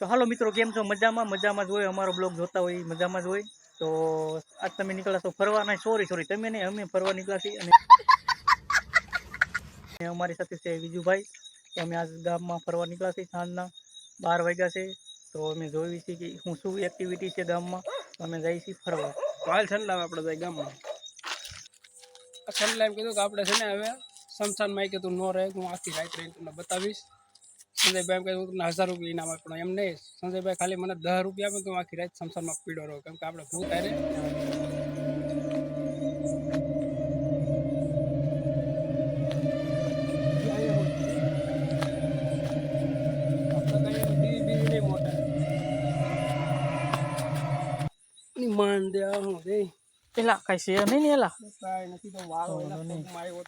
તો હાલો મિત્રો, કેમ છો? મજામાં? મજામાં જ હોય, અમારો બ્લોગ જોતા હોય, મજામાં જ હોય. તો આજ તમે નીકળ્યા છો ફરવા. નહીં સોરી સોરી તમે નહીં, અમે ફરવા નીકળ્યા છીએ અને અમારી સાથે છે વિજુભાઈ. તો અમે આજ ગામમાં ફરવા નીકળ્યા છીએ સાંજના બાર વાગ્યા છે. તો અમે જોઈ છીએ કે શું શું એક્ટિવિટી છે ગામમાં. તો અમે જઈએ છીએ ફરવા. તો હાલ ઠંડા આપણે જાય ગામમાં. ઠંડા એમ કીધું કે આપણે છે ને હવે આવી કીધું નો રહે, હું આખી રાત રહી બતાવીશ. સંજયભાઈ એમ કહે હું હજાર રૂપિયા ઇનામ આપવાનો એમ નહીં સંજયભાઈ ખાલી મને દસ રૂપિયા આપે તો આખી રાત સંસારમાં પીડો રહો. કેમ કે આપણે ભૂત આરે માન દે હું પેલા કઈ છે નહીં ને એલા? કાંઈ નથી તો વાળો એના.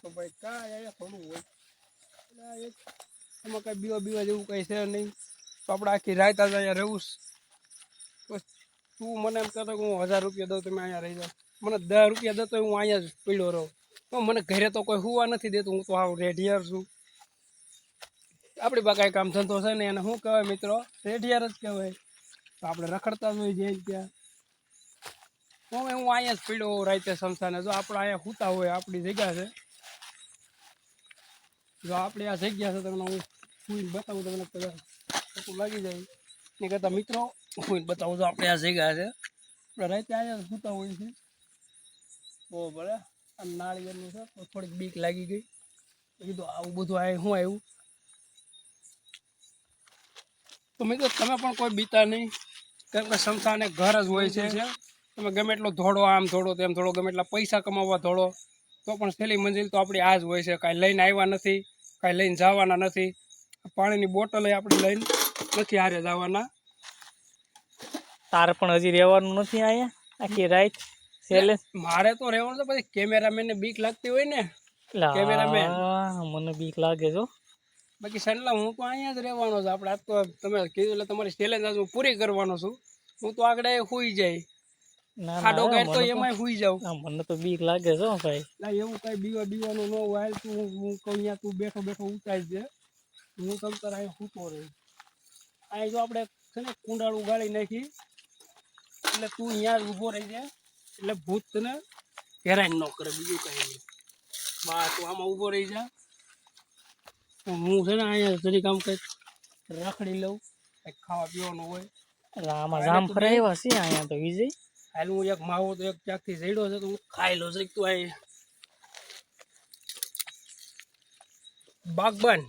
તો ભાઈ કાંઈ થોડું હોય. એટલે આ એક એમાં કાંઈ બીવા બીવા જેવું કાંઈ છે નહીં. તો આપણે આખી રાત આજે અહીંયા રહેવું તું મને એમ કહેતો કે હું હજાર રૂપિયા દઉં, તમે અહીંયા રહી જાઓ. મને દસ રૂપિયા દો તો હું અહીંયા જ પીડ્યો રહું. તો મને ઘરે તો કોઈ હુવા નથી દેતું, હું તો આવું રેઢિયાર છું. આપણી પાસે કાંઈ કામ ધંધો છે ને એને શું કહેવાય મિત્રો? રેઢિયાર જ કહેવાય. તો આપણે રખડતા હોય જઈને ત્યાં. હું હું અહીંયા જ પીડો રાતે સંસ્થાને જો આપણે અહીંયા સૂતા હોય, આપણી જગ્યા છે. જો આપણી આ જગ્યા છે તમને હું હું બતાવું તમને કદાચ ખોટું લાગી જાય. એ કરતાં મિત્રો, હું બતાવું તો આપણે આ જગ્યા છે. આપણે અહીંયા સૂતા હોય છે. બહુ ભલે, આ નાળિયેરનું છે તો થોડીક બીક લાગી ગઈ. કીધું, આવું બધું આ શું આવ્યું તો મિત્રો, તમે પણ કોઈ બીતા નહીં. કેમ કે સંસ્થાને ઘર જ હોય છે. તમે ગમે એટલો ધોડો આમ ધોડો તેમ ધોડો ગમે એટલા પૈસા કમાવવા ધોડો તો પણ છેલ્લી મંજિલ તો આપણી આ જ હોય છે. કાંઈ લઈને આવ્યા નથી, કાંઈ લઈને જવાના નથી. પાણીની બોટલ આપણે લઈને નથી હારે જવાના. તારે પણ હજી રહેવાનું નથી અહીંયા? આખી રાત સેલે મારે તો રહેવાનું છે પછી કેમેરામેનને બીક લાગતી હોય ને. કેમેરામેન. મને બીક લાગે છો બાકી સનલા હું તો અહીંયા જ રહેવાનો છું. આપણે આજ તો તમે કીધું એટલે તમારી ચેલેન્જ આજ હું પૂરી કરવાનો છું. હું તો આગળ સુઈ જાય. ના ખાડો ના તો એમાં જાઉં. ના, મને તો બીક લાગે છો ભાઈ. એવું કઈ બીવા બીવાનું ન હોય. તું હું અહીંયા તું બેઠો બેઠો ઉતારી દે. હું તમ તાર અહીં સૂતો રહી અહીં જો આપણે છે ને કુંડાળ ઉગાડી નાખી. એટલે તું અહીંયા ઊભો રહી જાય એટલે ભૂત તને હેરાન ન કરે બીજું કઈ નહીં. બા તું આમાં ઊભો રહી જા. હું છે ને અહીંયા જરીક આમ કંઈક રખડી લઉં કંઈક ખાવા પીવાનું હોય. એટલે આમાં ફરાવ્યા છે અહીંયા તો વિજય? હાલ હું એક માવો તો એક ચાકથી જઈડો છે તો હું ખાઈ લઉં જરીક તું અહીં બાગબાન.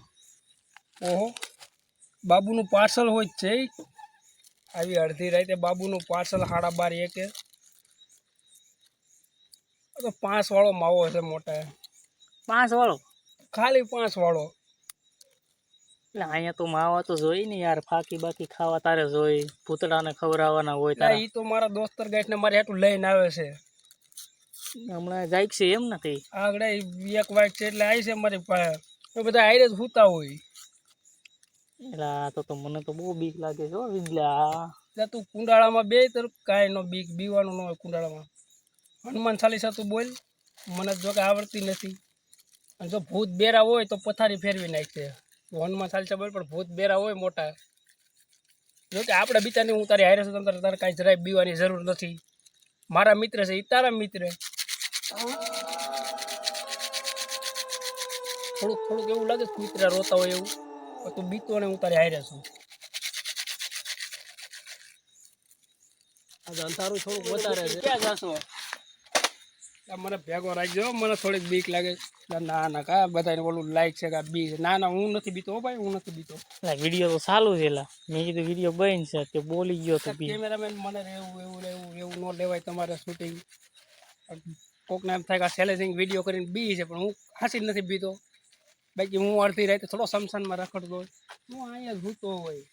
ઓહો. બાબુનું પાર્સલ હોય જ છે આવી અડધી રાતે બાબુનું પાર્સલ સાડા બાર એકે તો પાંચ વાળો માવો છે મોટા પાંચ વાળો? ખાલી પાંચ વાળો. એટલે અહીંયા તો માવા તો જોઈ ને યાર ફાકી બાકી ખાવા તારે જોઈ પૂતળાને ખવડાવવાના હોય તારે. એ તો મારા દોસ્તર ગાઈટને મારે હેઠું લઈને આવે છે. હમણાં જાય છે એમ નથી. આગળ એક વાઈટ છે એટલે આવી છે મારી પાસે. બધા આયરે જ સૂતા હોય. તો મને તો બહુ બીક લાગે છે હો વિજલા તું કુંડાળામાં બે તરફ કાંઈ નો બીક, બીવાનું ન હોય કુંડાળામાં. હનુમાન ચાલીસા તું બોલ, મને જો કે આવડતી નથી. અને જો ભૂત બેરા હોય તો પથારી ફેરવી નાખશે હનુમાન ચાલીસા બોલ, પણ ભૂત બેરા હોય મોટા. જો કે આપણે બીજાની હું તારી હારે છું તારે તારે કાંઈ જરાય બીવાની જરૂર નથી. મારા મિત્ર છે એ તારા મિત્ર. થોડુંક થોડુંક એવું લાગે છે કૂતરા રોતા હોય એવું. તું બીતો ને હું તારે હારે છું. આજે અંધારું થોડુંક વધારે છે. ક્યાં જાશો? મને ભેગો રાખજો મને થોડીક બીક લાગે. ના ના કા બધાને ઓલું લાઈક છે કે બી બીક ના ના હું નથી બીતો ભાઈ હું નથી બીતો. વીડિયો તો ચાલુ છે એલા. મેં કીધું વીડિયો બન છે તે બોલી ગયો તો બી કેમેરામેન મને એવું એવું એવું એવું ન લેવાય તમારે શૂટિંગ કોકને એમ થાય કે સેલેસિંગ વીડિયો કરીને બી છે પણ હું હાસી જ નથી બીતો. બાકી હું અડધી રાતે થોડો સમસાનમાં રખડતો હોય. હું અહીંયા ભૂતો હોય.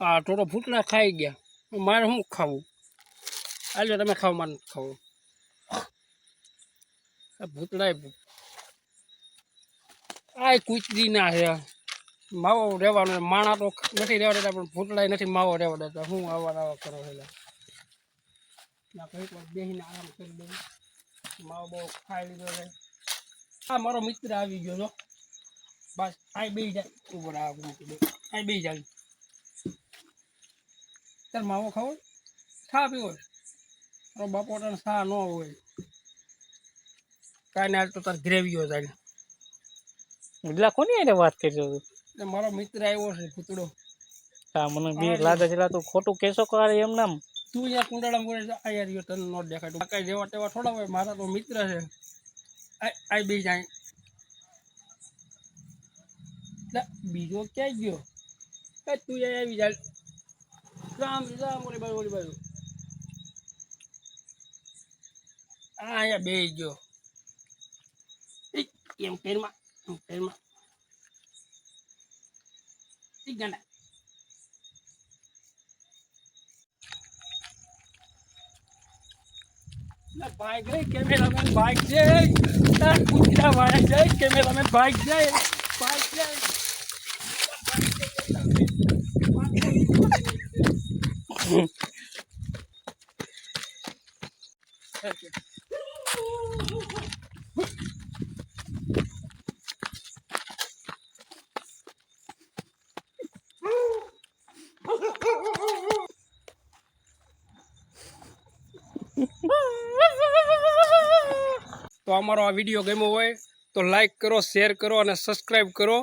હા થોડો ફૂટલા ખાઈ ગયા. મારે શું ખાવું? હાલો તમે ખાવ મારે ખાવું. ભૂતળાય આ કૂચડી ના છે. માવો રહેવાનો માણા તો નથી રહેવા દેતા, પણ ભૂતળાય નથી માવો રહેવા દેતા. હું આવા આવા કરો એટલે ના કંઈક બેસીને આરામ કરી દઉં માવો બહુ ખાઈ લીધો છે. આ મારો મિત્ર આવી ગયો જો. બસ આ બે જાય ઉપર આ મૂકી દે. આ બે જાય તાર માવો ખાવો? ખા પીવો? મારો બાપો તને સા ન હોય. કાંઈ ના તો તાર ગ્રેવીઓ જાય એટલા કોની એને વાત કરી તું? મારો મિત્ર આવ્યો છે પૂતળો હા મને બી લાગે છે તું ખોટું કેસો કરે એમ નામ? તું અહીંયા કુંડાળામાં બોલે આ યાર યો તને નોટ દેખાય. તું કાંઈ જેવા તેવા થોડા હોય, મારા તો મિત્ર છે. આ બી જાય. બીજો ક્યાં ગયો? કે તું અહીંયા આવી જાય રામ રામ, ઓલી બાજુ ઓલી બાજુ. આ અહીંયા બે ગયો. એમ પેરમાં એમ પેરમાં ઠીક ગાંડા. ભાઈ ગઈ કેમેરામેન ભાગ જાય તાર કૂતરા વાળા જાય કેમેરામેન ભાગ જાય ભાગ જાય તો અમારો આ વીડિયો ગમ્યો હોય તો લાઈક કરો શેર કરો અને સબસ્ક્રાઈબ કરો.